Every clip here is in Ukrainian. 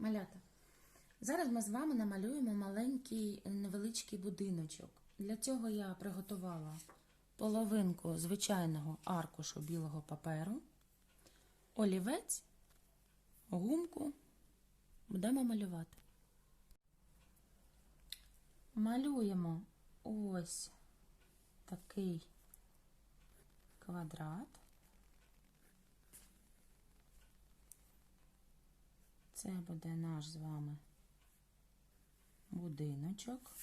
Малята. Зараз ми з вами намалюємо маленький невеличкий будиночок. Для цього я приготувала половинку звичайного аркушу білого паперу, олівець, гумку. Будемо малювати. Малюємо ось такий квадрат. Це буде наш з вами будиночок.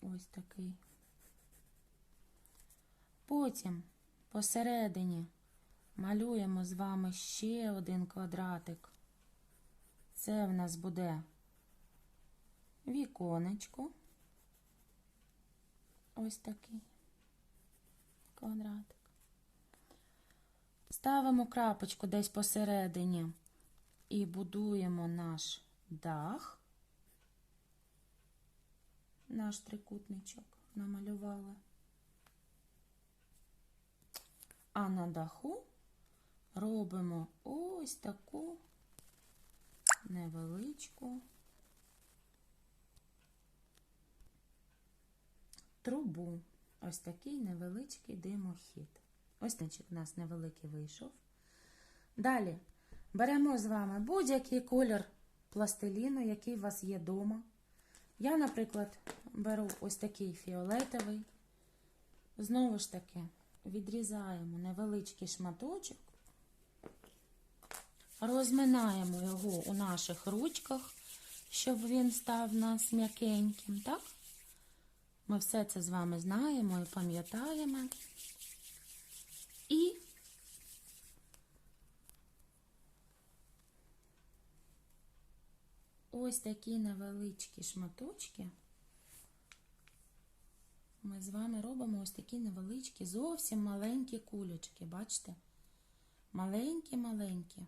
Ось такий. Потім посередині малюємо з вами ще один квадратик. Це в нас буде віконечко. Ось такий квадратик. Ставимо крапочку десь посередині і будуємо наш дах. Наш трикутничок намалювали. А на даху робимо ось таку невеличку трубу. Ось такий невеличкий димохід. Ось у нас невеликий вийшов. Далі беремо з вами будь-який колір пластиліну, який у вас є вдома. Я, наприклад, беру ось такий фіолетовий. Знову ж таки, відрізаємо невеличкий шматочок, розминаємо його у наших ручках, щоб він став у нас м'якеньким, так? Ми все це з вами знаємо і пам'ятаємо. І ось такі невеличкі шматочки. Ми з вами робимо ось такі невеличкі, зовсім маленькі кулечки, бачите? Маленькі-маленькі.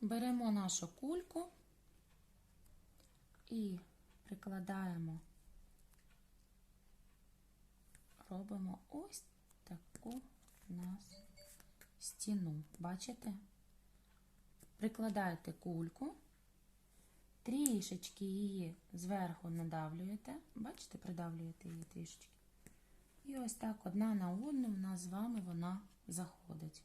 Беремо нашу кульку і прикладаємо, робимо ось таку у нас стіну. Бачите? Прикладаєте кульку, трішечки її зверху надавлюєте. Бачите, придавлюєте її трішечки. І ось так одна на одну в нас з вами вона заходить.